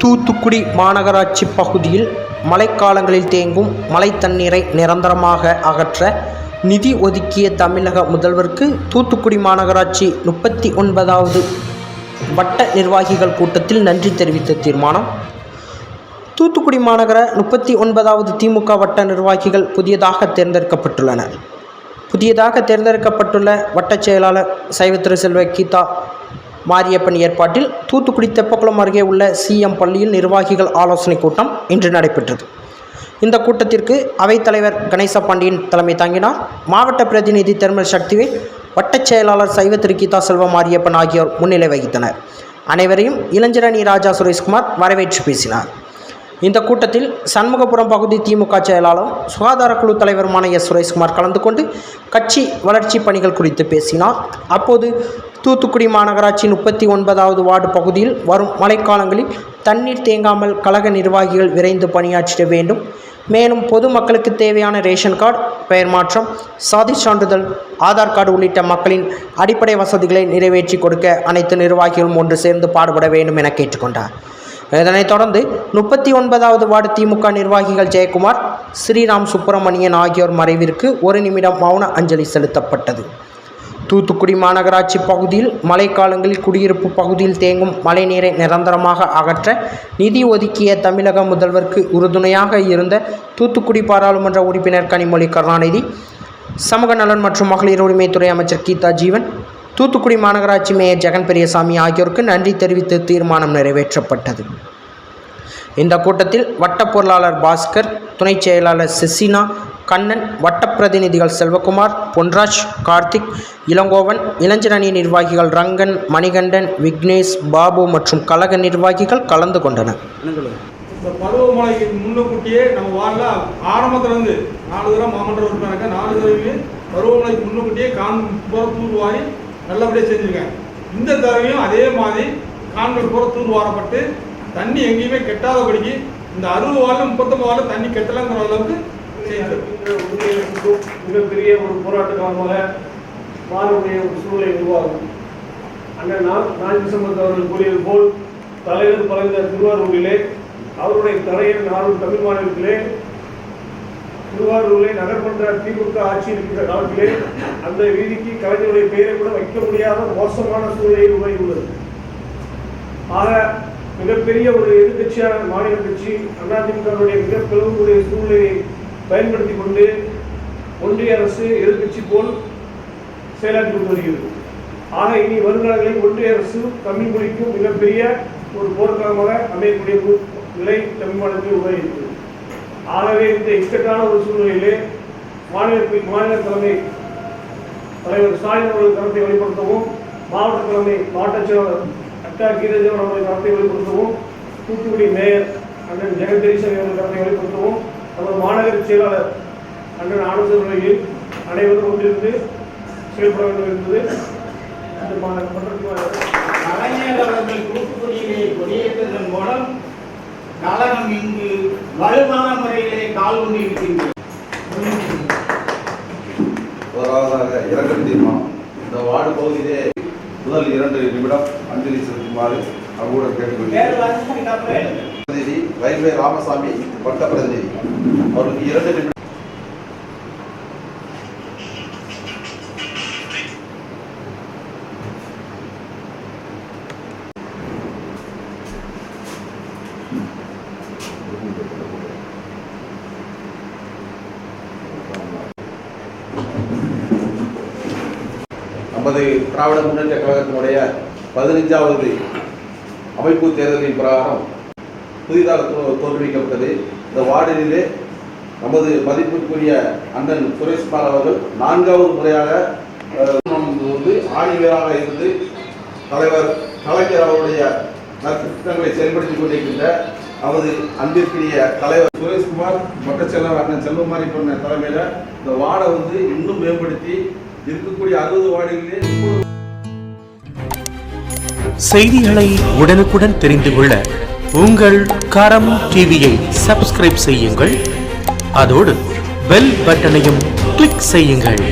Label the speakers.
Speaker 1: தூத்துக்குடி மாநகராட்சி பகுதியில் மழைக்காலங்களில் தேங்கும் மழை தண்ணீரை நிரந்தரமாக அகற்ற நிதி ஒதுக்கிய தமிழக முதல்வருக்கு தூத்துக்குடி மாநகராட்சி முப்பத்தி ஒன்பதாவது வட்ட நிர்வாகிகள் கூட்டத்தில் நன்றி தெரிவித்த தீர்மானம். தூத்துக்குடி மாநகர முப்பத்தி ஒன்பதாவது திமுக வட்ட நிர்வாகிகள் புதியதாக தேர்ந்தெடுக்கப்பட்டுள்ளனர். புதியதாக தேர்ந்தெடுக்கப்பட்டுள்ள வட்டச் செயலாளர் சைவத்திரு செல்வ கீதா மாரியப்பன் ஏற்பாட்டில் தூத்துக்குடி தெப்பக்குளம் அருகே உள்ள சிஎம் பள்ளியில் நிர்வாகிகள் ஆலோசனைக் கூட்டம் இன்று நடைபெற்றது. இந்த கூட்டத்திற்கு அவைத்தலைவர் கணேச பாண்டியன் தலைமை தாங்கினார். மாவட்ட பிரதிநிதி தெர்மல் சக்திவேல் வட்டச் செயலாளர் சைவ திருக்கிதா செல்வ மாரியப்பன் ஆகியோர் முன்னிலை வகித்தனர். அனைவரையும் இளஞ்சரணி ராஜா சுரேஷ்குமார் வரவேற்று பேசினார். இந்த கூட்டத்தில் சண்முகபுரம் பகுதி திமுக செயலாளரும் சுகாதாரக்குழு தலைவருமான எஸ் சுரேஷ்குமார் கலந்து கொண்டு கட்சி வளர்ச்சி பணிகள் குறித்து பேசினார். அப்போது தூத்துக்குடி மாநகராட்சி முப்பத்தி ஒன்பதாவது வார்டு பகுதியில் வரும் மழைக்காலங்களில் தண்ணீர் தேங்காமல் கழக நிர்வாகிகள் விரைந்து பணியாற்றிட வேண்டும். மேலும் பொதுமக்களுக்கு தேவையான ரேஷன் கார்டு பெயர் மாற்றம் சாதி சான்றிதழ் ஆதார் கார்டு உள்ளிட்ட மக்களின் அடிப்படை வசதிகளை நிறைவேற்றி கொடுக்க அனைத்து நிர்வாகிகளும் ஒன்று சேர்ந்து பாடுபட வேண்டும் என கேட்டுக்கொண்டார். இதனைத் தொடர்ந்து முப்பத்தி ஒன்பதாவது வார்டு திமுக நிர்வாகிகள் ஜெயக்குமார் ஸ்ரீராம் சுப்பிரமணியன் ஆகியோர் மறைவிற்கு ஒரு நிமிடம் மௌன அஞ்சலி செலுத்தப்பட்டது. தூத்துக்குடி மாநகராட்சி பகுதியில் மழைக்காலங்களில் குடியிருப்பு பகுதியில் தேங்கும் மழைநீரை நிரந்தரமாக அகற்ற நிதி ஒதுக்கிய தமிழக முதல்வருக்கு உறுதுணையாக இருந்த தூத்துக்குடி பாராளுமன்ற உறுப்பினர் கனிமொழி கருணாநிதி சமூக நலன் மற்றும் மகளிர் உரிமைத்துறை அமைச்சர் கீதா ஜீவன் தூத்துக்குடி மாநகராட்சி மேயர் ஜெகன் பெரியசாமி ஆகியோருக்கு நன்றி தெரிவித்து தீர்மானம் நிறைவேற்றப்பட்டது. இந்த கூட்டத்தில் வட்ட பொருளாளர் பாஸ்கர் துணைச் செயலாளர் செசினா கண்ணன் வட்ட பிரதிநிதிகள் செல்வகுமார் பொன்ராஜ் கார்த்திக் இளங்கோவன் இளைஞரணி நிர்வாகிகள் ரங்கன் மணிகண்டன் விக்னேஷ் பாபு மற்றும் கழக நிர்வாகிகள் கலந்து கொண்டனர்.
Speaker 2: இந்த பருவமழைக்கு முன்னுக்கூட்டியே நம்ம வார்டில் ஆரம்பத்துலேருந்து நாலு தடவை மாமன்ற உறுப்பினருக்கு நாலு தடவையுமே பருவமழைக்கு முன்னுக்கூட்டியே கான் தூர்வாரி நல்லபடியாக செஞ்சுங்க இந்த தடவையும் அதே மாதிரி கான்கள் பூரா தூர்வாரப்பட்டு தண்ணி எங்கேயுமே கெட்டாதபடிக்கு இந்த அறுபது வாரில் முப்பத்தொம்பது வாரில் தண்ணி கெட்டலங்கிற அளவுக்கு
Speaker 3: மிகப்பெரிய ஒரு போராட்ட காலமாக ஒரு சூழ்நிலை உருவாகும். அண்ணன் நான் நான்கு சம்பத் அவர்கள் கூறியது போல் தலைவர் பழந்த திருவாரூரிலே அவருடைய தலைவர் நாளும் தமிழ் மாநிலத்திலே திருவாரூரிலே நகர்மன்ற திமுக ஆட்சி இருக்கிற காலத்திலே அந்த வீதிக்கு கலைஞருடைய பெயரை கூட வைக்க முடியாத மோசமான சூழ்நிலை உருவாகியுள்ளது ஆக மிகப்பெரிய ஒரு எதிர்கட்சியான மாநில கட்சி அதிமுகவுடைய மிக பிளவுடைய சூழ்நிலையை பயன்படுத்தி கொண்டு ஒன்றிய அரசு எதிர்கட்சி போல் செயலாற்றி கொண்டு வருகிறது. ஆக இனி வருங்காலங்களில் ஒன்றிய அரசு தமிழ் மொழிக்கும் மிகப்பெரிய ஒரு போர்க்காலமாக அமையக்கூடிய நிலை தமிழ் மாநிலத்தில் உருவாகியிருக்கிறது ஆகவே இந்த இக்கட்டான ஒரு சூழ்நிலையிலே மாநிலத்தில் மாநில தலைமை தலைவர் ஸ்டாலின் அவர்கள் கருத்தை வெளிப்படுத்தவும் மாவட்ட தலைமை மாவட்ட செயலாளர் அட்டா கீரஜன் அவர்கள் கருத்தை வெளிப்படுத்தவும் தூத்துக்குடி மேயர் அண்ணன் ஜெகதீசன் அவர்கள் கருத்தை வெளிப்படுத்தவும் நமது மாநகர செயலாளர் அண்ணன் ஆனந்த நிலையில் அனைவரும் ஒன்றிருந்து செயல்பட வேண்டும் என்பது இந்த மா- மன்றத்தில்
Speaker 4: கலைஞர் அவர்கள் தூத்துக்குடியிலே கொடியேற்றதன் மூலம் கழகம் இங்கு வலுவான முறையிலே கால் ஊன்றியிருக்கின்றது
Speaker 5: முதலாவதாக இரங்கல் தீர்மானம் இந்த வார்டு பகுதியிலே முதல் இரண்டு நிமிடம் அஞ்சலி செலுத்துமாறு அவர்களுடன் கேட்டுக்கொள்கிறேன். ரயில்வே ராமசாமி வட்ட பிரதிநிதி. அவருக்கு இரண்டு நிமிடம். நமது திராவிட முன்னேற்ற கழகத்தினுடைய பதினைஞ்சாவது அமைப்பு தேர்தலின் பிரகாரம் புதிதாக தோ- தோற்றுவிக்கப்பட்டது. இந்த வார்டிலே நமது மதிப்பிற்குரிய அண்ணன் சுரேஷ்குமார் அவர்கள் நான்காவது முறையாக வந்து ஆணிவராக இருந்து தலைவர் கலைஞர் அவருடைய நற்திட்டங்களை செயல்படுத்திக் கொண்டிருக்கின்ற நமது அன்பிற்குரிய தலைவர் சுரேஷ்குமார் மற்ற செயலர் அண்ணன் செல்வமாரி பண்ண தலைமையில் இந்த வார்டை வந்து இன்னும் மேம்படுத்தி இருக்கக்கூடிய அறுபது வார்டுகளிலே
Speaker 6: செய்திகளை உடனுக்குடன் தெரிந்து கொள்ள உங்கள் கரம் டிவியை சப்ஸ்கிரைப் செய்யுங்கள். அதோடு பெல் பட்டனையும் கிளிக் செய்யுங்கள்.